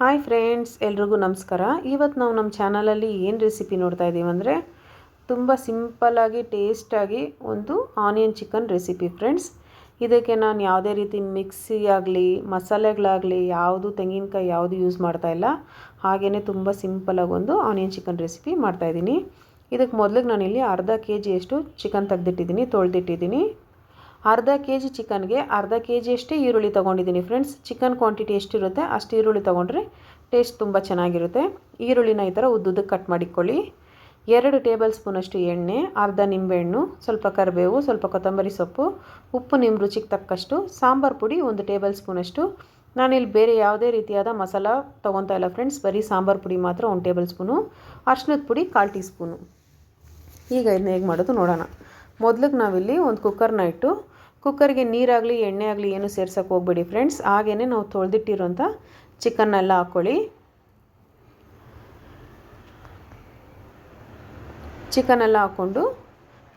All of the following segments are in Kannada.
ಹಾಯ್ ಫ್ರೆಂಡ್ಸ್ ಎಲ್ರಿಗೂ ನಮಸ್ಕಾರ. ಇವತ್ತು ನಾವು ನಮ್ಮ ಚಾನಲಲ್ಲಿ ಏನು ರೆಸಿಪಿ ನೋಡ್ತಾ ಇದ್ದೀವಿ ಅಂದರೆ ತುಂಬ ಸಿಂಪಲ್ಲಾಗಿ ಟೇಸ್ಟಾಗಿ ಒಂದು ಆನಿಯನ್ ಚಿಕನ್ ರೆಸಿಪಿ ಫ್ರೆಂಡ್ಸ್ ಇದಕ್ಕೆ ನಾನು ಯಾವುದೇ ರೀತಿ ಮಿಕ್ಸಿ ಆಗಲಿ, ಮಸಾಲೆಗಳಾಗಲಿ, ಯಾವುದು ತೆಂಗಿನಕಾಯಿ ಯಾವುದು ಯೂಸ್ ಮಾಡ್ತಾ ಇಲ್ಲ ಹಾಗೆಯೇ ತುಂಬ ಸಿಂಪಲಾಗಿ ಒಂದು ಆನಿಯನ್ ಚಿಕನ್ ರೆಸಿಪಿ ಮಾಡ್ತಾಯಿದ್ದೀನಿ ಇದಕ್ಕೆ ಮೊದಲಿಗೆ ನಾನಿಲ್ಲಿ ಅರ್ಧ ಕೆ ಜಿಯಷ್ಟು ಚಿಕನ್ ತೆಗೆದಿಟ್ಟಿದ್ದೀನಿ, ತೊಳೆದಿಟ್ಟಿದ್ದೀನಿ. ಅರ್ಧ ಕೆ ಜಿ ಚಿಕನ್ಗೆ ಅರ್ಧ ಕೆ ಜಿಯಷ್ಟೇ ಈರುಳ್ಳಿ ತೊಗೊಂಡಿದ್ದೀನಿ ಫ್ರೆಂಡ್ಸ್. ಚಿಕನ್ ಕ್ವಾಂಟಿಟಿ ಎಷ್ಟಿರುತ್ತೆ ಅಷ್ಟು ಈರುಳ್ಳಿ ತೊಗೊಂಡ್ರೆ ಟೇಸ್ಟ್ ತುಂಬ ಚೆನ್ನಾಗಿರುತ್ತೆ. ಈರುಳ್ಳಿನ ಈ ಥರ ಉದ್ದುದ್ದಕ್ಕೆ ಕಟ್ ಮಾಡಿಕೊಳ್ಳಿ. ಎರಡು ಟೇಬಲ್ ಸ್ಪೂನಷ್ಟು ಎಣ್ಣೆ, ಅರ್ಧ ನಿಂಬೆಹಣ್ಣು, ಸ್ವಲ್ಪ ಕರಿಬೇವು, ಸ್ವಲ್ಪ ಕೊತ್ತಂಬರಿ ಸೊಪ್ಪು, ಉಪ್ಪು ನಿಮ್ಮ ರುಚಿಗೆ ತಕ್ಕಷ್ಟು, ಸಾಂಬಾರು ಪುಡಿ ಒಂದು ಟೇಬಲ್ ಸ್ಪೂನಷ್ಟು. ನಾನಿಲ್ಲಿ ಬೇರೆ ಯಾವುದೇ ರೀತಿಯಾದ ಮಸಾಲ ತೊಗೊತಾ ಇಲ್ಲ ಫ್ರೆಂಡ್ಸ್. ಬರೀ ಸಾಂಬಾರು ಪುಡಿ ಮಾತ್ರ ಒಂದು ಟೇಬಲ್ ಸ್ಪೂನು, ಅರ್ಶಿನದ ಪುಡಿ ಕಾಲು ಟೀ ಸ್ಪೂನು ಈಗ ಇದನ್ನ ಹೇಗೆ ಮಾಡೋದು ನೋಡೋಣ. ಮೊದ್ಲಿಗೆ ನಾವಿಲ್ಲಿ ಒಂದು ಕುಕ್ಕರ್ನ ಇಟ್ಟು, ಕುಕ್ಕರ್ಗೆ ನೀರಾಗಲಿ ಎಣ್ಣೆ ಆಗಲಿ ಏನು ಸೇರ್ಸೋಕೆ ಹೋಗ್ಬೇಡಿ ಫ್ರೆಂಡ್ಸ್. ಹಾಗೇ ನಾವು ತೊಳೆದಿಟ್ಟಿರೋಂಥ ಚಿಕನ್ನೆಲ್ಲ ಹಾಕ್ಕೊಳ್ಳಿ ಚಿಕನೆಲ್ಲ ಹಾಕ್ಕೊಂಡು,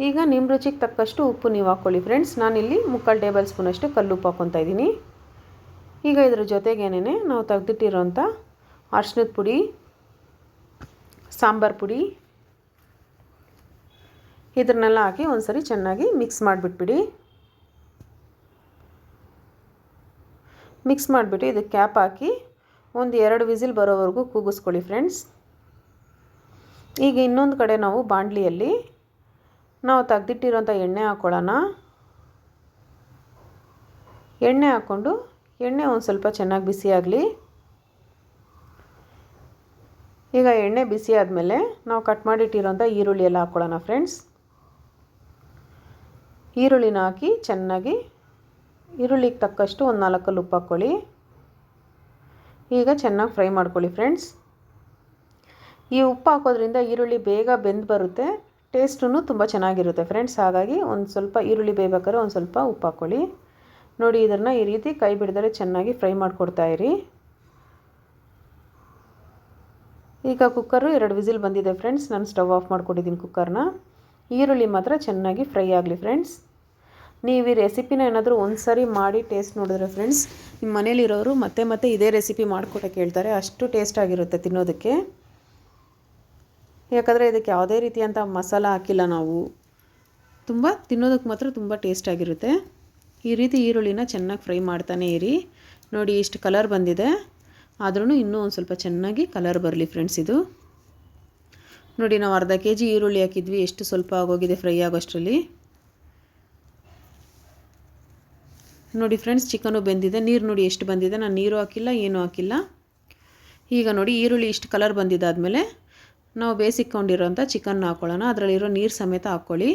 ಈಗ ನಿಮ್ಮ ರುಚಿಗೆ ತಕ್ಕಷ್ಟು ಉಪ್ಪು ನೀವು ಹಾಕ್ಕೊಳ್ಳಿ ಫ್ರೆಂಡ್ಸ್. ನಾನಿಲ್ಲಿ ಮುಕ್ಕಾಲು ಟೇಬಲ್ ಸ್ಪೂನಷ್ಟು ಕಲ್ಲು ಉಪ್ಪು ಹಾಕ್ಕೊತಾ ಇದ್ದೀನಿ. ಈಗ ಇದ್ರ ಜೊತೆಗೇನೆ ನಾವು ತೆಗೆದಿಟ್ಟಿರೋಂಥ ಅರ್ಶಿನದ ಪುಡಿ, ಸಾಂಬಾರು ಪುಡಿ ಇದನ್ನೆಲ್ಲ ಹಾಕಿ ಒಂದು ಸರಿ ಚೆನ್ನಾಗಿ ಮಿಕ್ಸ್ ಮಾಡಿಬಿಟ್ಬಿಡಿ. ಮಿಕ್ಸ್ ಮಾಡಿಬಿಟ್ಟು ಇದಕ್ಕೆ ಕ್ಯಾಪ್ ಹಾಕಿ ಒಂದು ಎರಡು ವಿಸಿಲ್ ಬರೋವರೆಗೂ ಕೂಗಿಸ್ಕೊಳ್ಳಿ ಫ್ರೆಂಡ್ಸ್ ಈಗ ಇನ್ನೊಂದು ಕಡೆ ನಾವು ಬಾಂಡ್ಲಿಯಲ್ಲಿ ನಾವು ತೆಗ್ದಿಟ್ಟಿರೋಂಥ ಎಣ್ಣೆ ಹಾಕ್ಕೊಳ್ಳೋಣ ಎಣ್ಣೆ ಹಾಕ್ಕೊಂಡು ಎಣ್ಣೆ ಒಂದು ಸ್ವಲ್ಪ ಚೆನ್ನಾಗಿ ಬಿಸಿ ಆಗಲಿ. ಈಗ ಎಣ್ಣೆ ಬಿಸಿ ಆದಮೇಲೆ ನಾವು ಕಟ್ ಮಾಡಿಟ್ಟಿರೋಂಥ ಈರುಳ್ಳಿ ಎಲ್ಲ ಹಾಕ್ಕೊಳ್ಳೋಣ ಫ್ರೆಂಡ್ಸ್ ಈರುಳ್ಳಿನ ಹಾಕಿ ಚೆನ್ನಾಗಿ ಈರುಳ್ಳಿಗೆ ತಕ್ಕಷ್ಟು ಒಂದು ನಾಲ್ಕಲ್ಲಿ ಉಪ್ಪು ಹಾಕ್ಕೊಳ್ಳಿ. ಈಗ ಚೆನ್ನಾಗಿ ಫ್ರೈ ಮಾಡ್ಕೊಳ್ಳಿ ಫ್ರೆಂಡ್ಸ್. ಈ ಉಪ್ಪು ಹಾಕೋದ್ರಿಂದ ಈರುಳ್ಳಿ ಬೇಗ ಬೆಂದು ಬರುತ್ತೆ ಟೇಸ್ಟೂ ತುಂಬ ಚೆನ್ನಾಗಿರುತ್ತೆ ಫ್ರೆಂಡ್ಸ್. ಹಾಗಾಗಿ ಒಂದು ಸ್ವಲ್ಪ ಈರುಳ್ಳಿ ಬೇಯ್ಬೇಕಾದ್ರೆ ಒಂದು ಸ್ವಲ್ಪ ಉಪ್ಪು ಹಾಕ್ಕೊಳ್ಳಿ. ನೋಡಿ, ಇದನ್ನು ಈ ರೀತಿ ಕೈ ಬಿಡಿದರೆ ಚೆನ್ನಾಗಿ ಫ್ರೈ ಮಾಡಿಕೊಡ್ತಾಯಿರಿ ಈಗ ಕುಕ್ಕರು ಎರಡು ವಿಸಿಲ್ ಬಂದಿದೆ ಫ್ರೆಂಡ್ಸ್. ನಾನು ಸ್ಟವ್ ಆಫ್ ಮಾಡ್ಕೊಂಡಿದ್ದೀನಿ ಕುಕ್ಕರ್ನ. ಈರುಳ್ಳಿ ಮಾತ್ರ ಚೆನ್ನಾಗಿ ಫ್ರೈ ಆಗಲಿ ಫ್ರೆಂಡ್ಸ್. ನೀವು ಈ ರೆಸಿಪಿನ ಏನಾದರೂ ಒಂದು ಸರಿ ಮಾಡಿ ಟೇಸ್ಟ್ ನೋಡಿದ್ರೆ ಫ್ರೆಂಡ್ಸ್, ನಿಮ್ಮ ಮನೇಲಿರೋರು ಮತ್ತೆ ಮತ್ತೆ ಇದೇ ರೆಸಿಪಿ ಮಾಡಿಕೊಟ್ಟೆ ಕೇಳ್ತಾರೆ, ಅಷ್ಟು ಟೇಸ್ಟ್ ಆಗಿರುತ್ತೆ ತಿನ್ನೋದಕ್ಕೆ. ಯಾಕಂದರೆ ಇದಕ್ಕೆ ಯಾವುದೇ ರೀತಿಯಂಥ ಮಸಾಲ ಹಾಕಿಲ್ಲ ನಾವು. ತುಂಬ ತಿನ್ನೋದಕ್ಕೆ ಮಾತ್ರ ತುಂಬ ಟೇಸ್ಟಾಗಿರುತ್ತೆ ಈ ರೀತಿ ಈರುಳ್ಳಿನ ಚೆನ್ನಾಗಿ ಫ್ರೈ ಮಾಡ್ತಾನೆ ಇರಿ. ನೋಡಿ ಇಷ್ಟು ಕಲರ್ ಬಂದಿದೆ. ಆದ್ರೂ ಇನ್ನೂ ಒಂದು ಸ್ವಲ್ಪ ಚೆನ್ನಾಗಿ ಕಲರ್ ಬರಲಿ ಫ್ರೆಂಡ್ಸ್ ಇದು. ನೋಡಿ, ನಾವು ಅರ್ಧ ಕೆ ಜಿ ಈರುಳ್ಳಿ ಹಾಕಿದ್ವಿ. ಎಷ್ಟು ಸ್ವಲ್ಪ ಆಗೋಗಿದೆ ಫ್ರೈ ಆಗೋಷ್ಟರಲ್ಲಿ? ನೋಡಿ ಫ್ರೆಂಡ್ಸ್, ಚಿಕನು ಬೆಂದಿದೆ. ನೀರು ನೋಡಿ ಎಷ್ಟು ಬಂದಿದೆ. ನಾನು ನೀರು ಹಾಕಿಲ್ಲ, ಏನೂ ಹಾಕಿಲ್ಲ. ಈಗ ನೋಡಿ, ಈರುಳ್ಳಿ ಇಷ್ಟು ಕಲರ್ ಬಂದಿದ್ದಾದಮೇಲೆ ನಾವು ಬೇಯಿಸಿಕೊಂಡಿರೋಂಥ ಚಿಕನ್ ಹಾಕ್ಕೊಳ್ಳೋಣ ಅದರಲ್ಲಿರೋ ನೀರು ಸಮೇತ ಹಾಕ್ಕೊಳ್ಳಿ.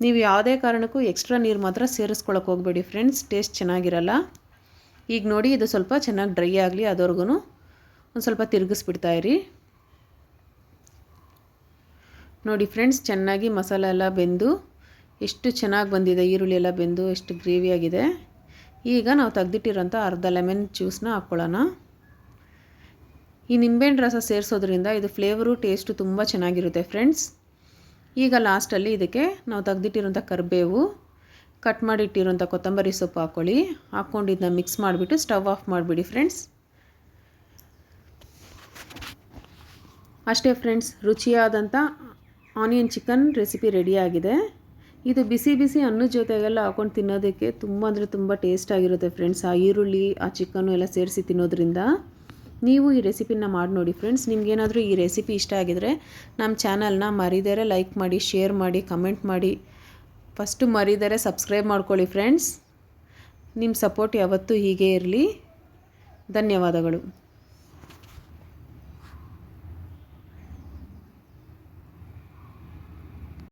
ನೀವು ಯಾವುದೇ ಕಾರಣಕ್ಕೂ ಎಕ್ಸ್ಟ್ರಾ ನೀರು ಮಾತ್ರ ಸೇರಿಸ್ಕೊಳಕ್ಕೆ ಹೋಗಬೇಡಿ ಫ್ರೆಂಡ್ಸ್. ಟೇಸ್ಟ್ ಚೆನ್ನಾಗಿರಲ್ಲ. ಈಗ ನೋಡಿ, ಇದು ಸ್ವಲ್ಪ ಚೆನ್ನಾಗಿ ಡ್ರೈ ಆಗಲಿ ಅದವರೆಗೂ ಒಂದು ಸ್ವಲ್ಪ ತಿರುಗಿಸ್ಬಿಡ್ತಾಯಿರಿ ನೋಡಿ ಫ್ರೆಂಡ್ಸ್ ಚೆನ್ನಾಗಿ ಮಸಾಲೆ ಎಲ್ಲ ಬೆಂದು ಎಷ್ಟು ಚೆನ್ನಾಗಿ ಬಂದಿದೆ, ಈರುಳ್ಳಿ ಎಲ್ಲ ಬೆಂದು ಎಷ್ಟು ಗ್ರೇವಿಯಾಗಿದೆ ಈಗ ನಾವು ತೆಗ್ದಿಟ್ಟಿರೋಂಥ ಅರ್ಧ ಲೆಮನ್ ಜ್ಯೂಸ್ನ ಹಾಕ್ಕೊಳ್ಳೋಣ ಈ ನಿಂಬೆಹಣ್ಣು ರಸ ಸೇರಿಸೋದ್ರಿಂದ ಇದು ಫ್ಲೇವರು ಟೇಸ್ಟು ತುಂಬ ಚೆನ್ನಾಗಿರುತ್ತೆ ಫ್ರೆಂಡ್ಸ್ ಈಗ ಲಾಸ್ಟಲ್ಲಿ ಇದಕ್ಕೆ ನಾವು ತೆಗ್ದಿಟ್ಟಿರೋಂಥ ಕರಿಬೇವು ಕಟ್ ಮಾಡಿಟ್ಟಿರೋಂಥ ಕೊತ್ತಂಬರಿ ಸೊಪ್ಪು ಹಾಕ್ಕೊಳ್ಳಿ ಹಾಕ್ಕೊಂಡು ಮಿಕ್ಸ್ ಮಾಡಿಬಿಟ್ಟು ಸ್ಟವ್ ಆಫ್ ಮಾಡಿಬಿಡಿ ಫ್ರೆಂಡ್ಸ್ ಅಷ್ಟೇ ಫ್ರೆಂಡ್ಸ್ ರುಚಿಯಾದಂಥ ಆನಿಯನ್ ಚಿಕನ್ ರೆಸಿಪಿ ರೆಡಿಯಾಗಿದೆ ಇದು ಬಿಸಿ ಬಿಸಿ ಅನ್ನದ ಜೊತೆಗೆಲ್ಲ ಹಾಕೊಂಡು ತಿನ್ನೋದಕ್ಕೆ ತುಂಬ ಅಂದರೆ ತುಂಬ ಟೇಸ್ಟ್ ಆಗಿರುತ್ತೆ ಫ್ರೆಂಡ್ಸ್. ಆ ಈರುಳ್ಳಿ, ಆ ಚಿಕನ್ನು ಎಲ್ಲ ಸೇರಿಸಿ ತಿನ್ನೋದ್ರಿಂದ. ನೀವು ಈ ರೆಸಿಪಿನ ಮಾಡಿ ನೋಡಿ ಫ್ರೆಂಡ್ಸ್. ನಿಮಗೇನಾದರೂ ಈ ರೆಸಿಪಿ ಇಷ್ಟ ಆಗಿದರೆ ನಮ್ಮ ಚಾನಲ್ನ ಮರಿದರೆ ಲೈಕ್ ಮಾಡಿ, ಶೇರ್ ಮಾಡಿ, ಕಮೆಂಟ್ ಮಾಡಿ. ಫಸ್ಟು ಮರಿದರೆ ಸಬ್ಸ್ಕ್ರೈಬ್ ಮಾಡ್ಕೊಳ್ಳಿ ಫ್ರೆಂಡ್ಸ್. ನಿಮ್ಮ ಸಪೋರ್ಟ್ ಯಾವತ್ತೂ ಹೀಗೆ ಇರಲಿ. ಧನ್ಯವಾದಗಳು.